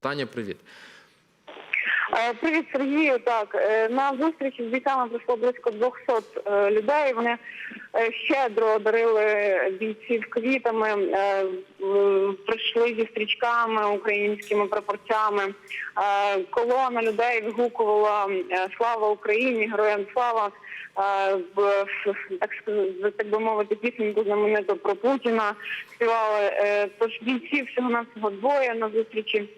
Таня, привіт. Е, Привіт, Сергію. Так, е, на зустрічі з бійцями прийшло близько 200 е, людей. Вони щедро дарили бійців квітами, прийшли зі стрічками, українськими прапорцями. Колона людей вигукувала Слава Україні, героям слава. Так так би мовити, пісеньку знамениту про Путіна співали. Тож бійців всього навсього двоє на зустрічі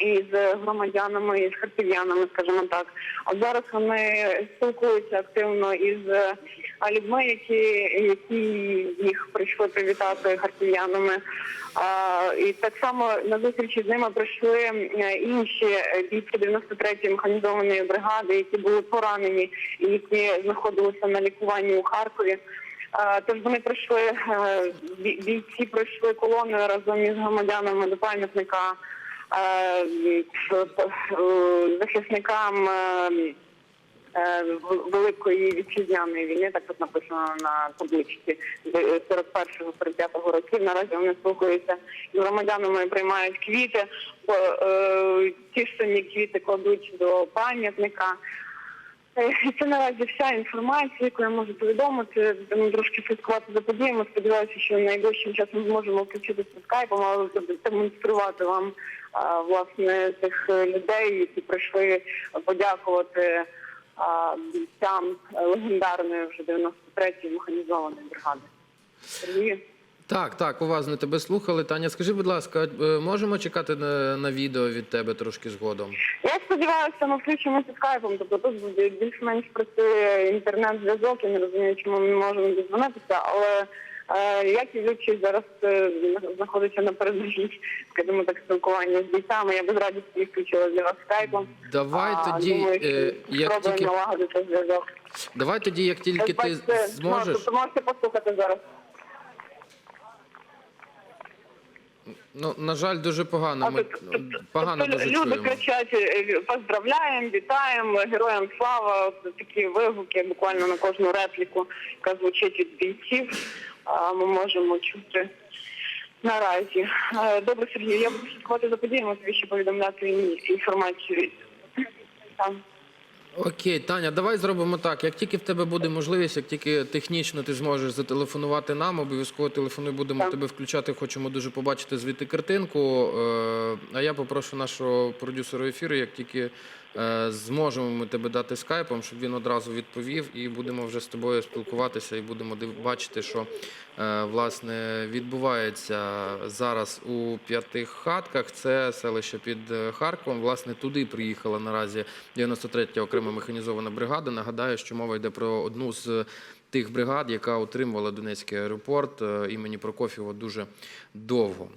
із громадянами, із харків'янами, скажімо так. От зараз вони спілкуються активно із е, людьми, які, які їх прийшли привітати харків'янами. А, і так само на зустрічі з ними прийшли е, інші бійці 93-ї механізованої бригади, які були поранені і які знаходилися на лікуванні у Харкові. Тож вони прийшли, е, бій- бійці пройшли колоною разом із громадянами до пам'ятника захисникам е, е, Великої вітчизняної війни, так тут написано на табличці е, 41-го 45-го років. Наразі вони спілкуються з громадянами, приймають квіти, е, ті ж самі квіти кладуть до пам'ятника. Е, це наразі вся інформація, яку я можу повідомити. Будемо трошки слідкувати за подіями. Сподіваюся, що найближчим часом зможемо включитися скайпом, але демонструвати вам власне цих е, людей, які прийшли подякувати бійцям легендарної вже 93-ї механізованої бригади. Сергію. Так, так, уважно тебе слухали. Таня, скажи, будь ласка, е, можемо чекати на, на відео від тебе трошки згодом? Я сподіваюся, ми включимося скайпом, тобто тут буде більш-менш працює інтернет-зв'язок, я не розумію, чому ми не можемо дізвонитися, але е, як і ведучий зараз е, знаходиться на передовій, скажімо так, спілкування з бійцями, я без радості включила для вас скайпом. Давай А, тоді, думаю, е, як спробуємо тільки налагодити зв'язок. давай тоді, як тільки ти Бачите, зможеш. Тобто можете послухати зараз. Ну на жаль, дуже погано. Ми тобто- погано тобто дуже люди чуємо. кричать е, поздравляємо, вітаємо, героям слава. Такі вигуки буквально на кожну репліку, яка звучить від бійців. Ми можемо чути наразі. Е, Добре, Сергій, я буду слідкувати за подіями, тобі ще повідомляти ін- інформацію. Окей, Таня, давай зробимо так. Як тільки в тебе буде можливість, як тільки технічно ти зможеш зателефонувати нам, обов'язково телефонуй, будемо Так. тебе включати. Хочемо дуже побачити звідти картинку. Е, А я попрошу нашого продюсера ефіру, як тільки зможемо ми тебе дати скайпом, щоб він одразу відповів, і будемо вже з тобою спілкуватися, і будемо бачити, що е, власне відбувається зараз у п'яти хатках. Це селище під е, Харковом. Власне, туди приїхала наразі 93-я окрема механізована бригада. Нагадаю, що мова йде про одну з тих бригад, яка утримувала Донецький аеропорт е, імені Прокофєва дуже довго.